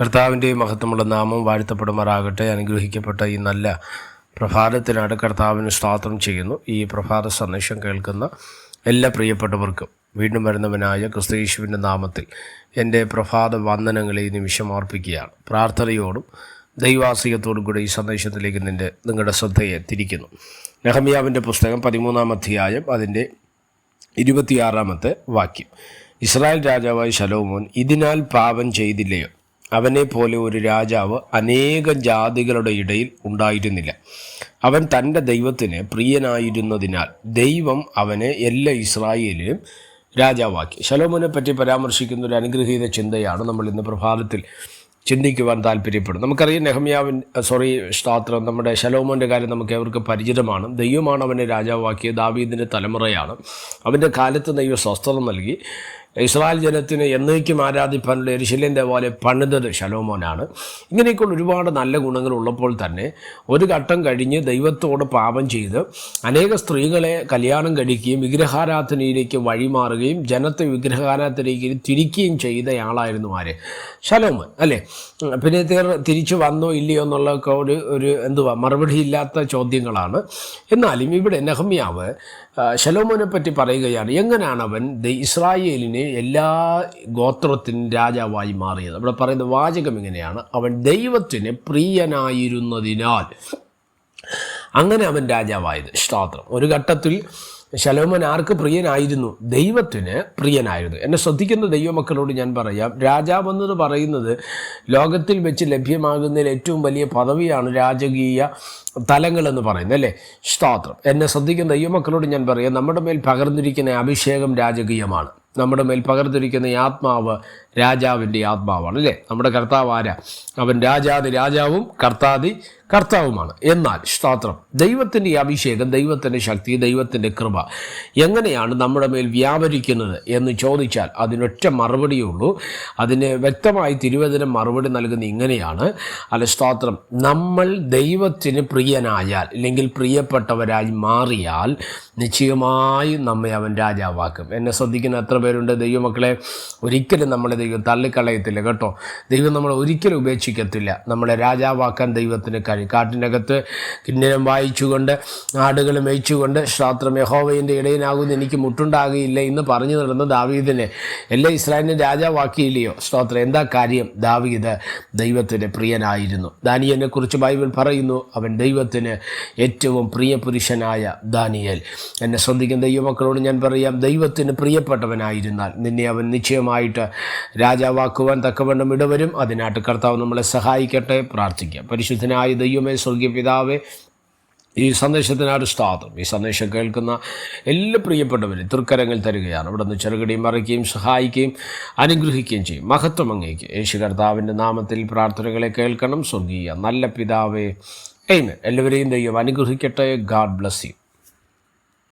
കർത്താവിന്റെ മഹത്വമുള്ള നാമം വാഴ്ത്തപ്പെടുമാറാകട്ടെ. അനുഗ്രഹിക്കപ്പെട്ട ഈ നല്ല പ്രഭാതത്തിനാണ് കർത്താവിന് സ്തോത്രം ചെയ്യുന്നു. ഈ പ്രഭാത സന്ദേശം കേൾക്കുന്ന എല്ലാ പ്രിയപ്പെട്ടവർക്കും വീണ്ടും വരുന്നവനായ ക്രിസ്തീശുവിന്റെ നാമത്തിൽ എന്റെ പ്രഭാത വന്ദനങ്ങളെ ഈ നിമിഷം അർപ്പിക്കുകയാണ്. പ്രാർത്ഥനയോടും ദൈവാസികത്തോടും കൂടി ഈ സന്ദേശത്തിലേക്ക് നിന്റെ നിങ്ങളുടെ ശ്രദ്ധയെ തിരിക്കുന്നു. നെഹമ്യാവിന്റെ പുസ്തകം പതിമൂന്നാം അധ്യായം അതിന്റെ ഇരുപത്തിയാറാമത്തെ വാക്യം. ഇസ്രായേൽ രാജാവായ ശലോമോൻ ഇതിനാൽ പാപം ചെയ്തില്ലയോ? അവനെ പോലെ ഒരു രാജാവ് അനേകം ജാതികളുടെ ഇടയിൽ ഉണ്ടായിരുന്നില്ല. അവൻ തന്റെ ദൈവത്തിന് പ്രിയനായിരുന്നതിനാൽ ദൈവം അവനെ എല്ലാ ഇസ്രായേലിലും രാജാവാക്കി. ശലോമോനെ പറ്റി പരാമർശിക്കുന്ന ഒരു അനുഗ്രഹീത ചിന്തയാണ് നമ്മൾ ഇന്ന് പ്രഭാതത്തിൽ ചിന്തിക്കുവാൻ താല്പര്യപ്പെടും നമുക്കറിയാം നെഹമ്യാവിൻ സോറി സ്തോത്രം നമ്മുടെ ശലോമോന്റെ കാര്യം നമുക്ക് അവർക്ക് പരിചിതമാണ്. ദൈവമാണ് അവനെ രാജാവാക്കിയത് ദാവീദിന്റെ തലമുറയാണ്. അവന്റെ കാലത്ത് ദൈവം സ്വസ്ഥത നൽകി. ഇസ്രായേൽ ജനത്തിന് എന്നേക്കും ആരാധിപ്പാനുള്ള എരിശിലേൻ പോലെ പണിതത് ശലോമോനാണ്. ഇങ്ങനെയൊക്കെയുള്ള ഒരുപാട് നല്ല ഗുണങ്ങൾ ഉള്ളപ്പോൾ തന്നെ ഒരു ഘട്ടം കഴിഞ്ഞ് ദൈവത്തോട് പാപം ചെയ്ത് അനേക സ്ത്രീകളെ കല്യാണം കഴിക്കുകയും വിഗ്രഹാരാധനയിലേക്ക് വഴിമാറുകയും ജനത്തെ വിഗ്രഹാരാധനയിലേക്ക് തിരിക്കുകയും ചെയ്തയാളായിരുന്നു ആര്? ശലോമോൻ അല്ലേ? പിന്നെ തീർ തിരിച്ചു വന്നോ ഇല്ലയോ എന്നുള്ളതൊക്കെ ഒരു ഒരു എന്തുവാ മറുപടി ഇല്ലാത്ത ചോദ്യങ്ങളാണ്. എന്നാലും ഇവിടെ നെഹമ്യാവ് ശലോമോനെ പറ്റി പറയുകയാണ് എങ്ങനെയാണ് അവൻ ഇസ്രായേലിനെ എല്ലാ ഗോത്രത്തിനും രാജാവായി മാറിയത്. അവിടെ പറയുന്ന വാചകം ഇങ്ങനെയാണ്. അവൻ ദൈവത്തിന് പ്രിയനായിരുന്നതിനാൽ അങ്ങനെ അവൻ രാജാവായത്. സ്തോത്രം. ഒരു ഘട്ടത്തിൽ ശലോമൻ ആർക്ക് പ്രിയനായിരുന്നു? ദൈവത്തിന് പ്രിയനായിരുന്നു. എന്നെ ശ്രദ്ധിക്കുന്ന ദൈവമക്കളോട് ഞാൻ പറയാം. രാജാവെന്നത് പറയുന്നത് ലോകത്തിൽ വെച്ച് ലഭ്യമാകുന്നതിൽ ഏറ്റവും വലിയ പദവിയാണ് രാജകീയ തലങ്ങളെന്ന് പറയുന്നത് അല്ലേ? സ്തോത്രം. എന്നെ ശ്രദ്ധിക്കുന്ന ദൈവമക്കളോട് ഞാൻ പറയാം. നമ്മുടെ മേൽ പകർന്നിരിക്കുന്ന അഭിഷേകം രാജകീയമാണ്. നമ്മുടെ മേൽ പകർന്നിരിക്കുന്ന ഈ ആത്മാവ് രാജാവിന്റെ ആത്മാവാണ് അല്ലേ? നമ്മുടെ കർത്താവ് ആരാ? അവൻ രാജാതി രാജാവും കർത്താതി കർത്താവുമാണ്. എന്നാൽ സ്തോത്രം ദൈവത്തിന്റെ അഭിഷേകം ദൈവത്തിന്റെ ശക്തി ദൈവത്തിന്റെ കൃപ എങ്ങനെയാണ് നമ്മുടെ മേൽ വ്യാപരിക്കുന്നത് എന്ന് ചോദിച്ചാൽ അതിനൊറ്റ മറുപടിയേ ഉള്ളൂ. അതിന് വ്യക്തമായി തിരുവചനം മറുപടി നൽകുന്ന ഇങ്ങനെയാണ്. അല്ല സ്തോത്രം നമ്മൾ ദൈവത്തിന് പ്രിയനായാൽ അല്ലെങ്കിൽ പ്രിയപ്പെട്ടവരായി മാറിയാൽ നിശ്ചയമായും നമ്മെ അവൻ രാജാവാക്കും. എന്നെ ശ്രദ്ധിക്കുന്ന എത്ര പേരുണ്ട് ദൈവമക്കളെ? ഒരിക്കലും നമ്മളെ ദൈവം തള്ളിക്കളയത്തില്ല കേട്ടോ. ദൈവം നമ്മളെ ഒരിക്കലും ഉപേക്ഷിക്കത്തില്ല. നമ്മളെ രാജാവാക്കാൻ ദൈവത്തിന് കഴിയും. കാട്ടിനകത്ത് കിന്നരം വായിച്ചുകൊണ്ട് ആടുകൾ മേയിച്ചുകൊണ്ട് ശ്രാത്രം യഹോവയിന്റെ ഇടയനാകുന്ന എനിക്ക് മുട്ടുണ്ടാകുകയില്ല എന്ന് പറഞ്ഞു നടന്ന ദാവീദിനെ എല്ലാ ഇസ്രായേലിനെ രാജാവാക്കിയില്ലയോ? ശ്രോത്രം എന്താ കാര്യം? ദാവീദ് ദൈവത്തിന് പ്രിയനായിരുന്നു. ദാനിയനെ കുറിച്ച് ബൈബിൾ പറയുന്നു അവൻ ദൈവത്തിന് ഏറ്റവും പ്രിയപുരുഷനായ ദാനിയൽ. എന്നെ ശ്രദ്ധിക്കുന്ന ദൈവമക്കളോട് ഞാൻ പറയാം ദൈവത്തിന് പ്രിയപ്പെട്ടവനായിരുന്നാൽ നിന്നെ അവൻ നിശ്ചയമായിട്ട് രാജാവാക്കുവാൻ തക്കവണ്ണം ഇടവരും. അതിനായിട്ട് കർത്താവ് നമ്മളെ സഹായിക്കട്ടെ. പ്രാർത്ഥിക്കാം. പരിശുദ്ധനായ ദൈവമേ സ്വർഗീയ പിതാവേ ഈ സന്ദേശത്തിനാണ് സ്താതം ഈ സന്ദേശം കേൾക്കുന്ന എല്ലാ പ്രിയപ്പെട്ടവരും തൃക്കരങ്ങൾ തരികയാണ്. ഇവിടെ നിന്ന് ചെറുകടിയും മറിക്കുകയും സഹായിക്കുകയും അനുഗ്രഹിക്കുകയും ചെയ്യും. മഹത്വം അങ്ങേക്ക്. യേശു കർത്താവിന്റെ നാമത്തിൽ പ്രാർത്ഥനകളെ കേൾക്കണം. സ്വർഗീയ നല്ല പിതാവേ എയ്മൻ എല്ലാവരെയും ദൈവം അനുഗ്രഹിക്കട്ടെ. God bless you.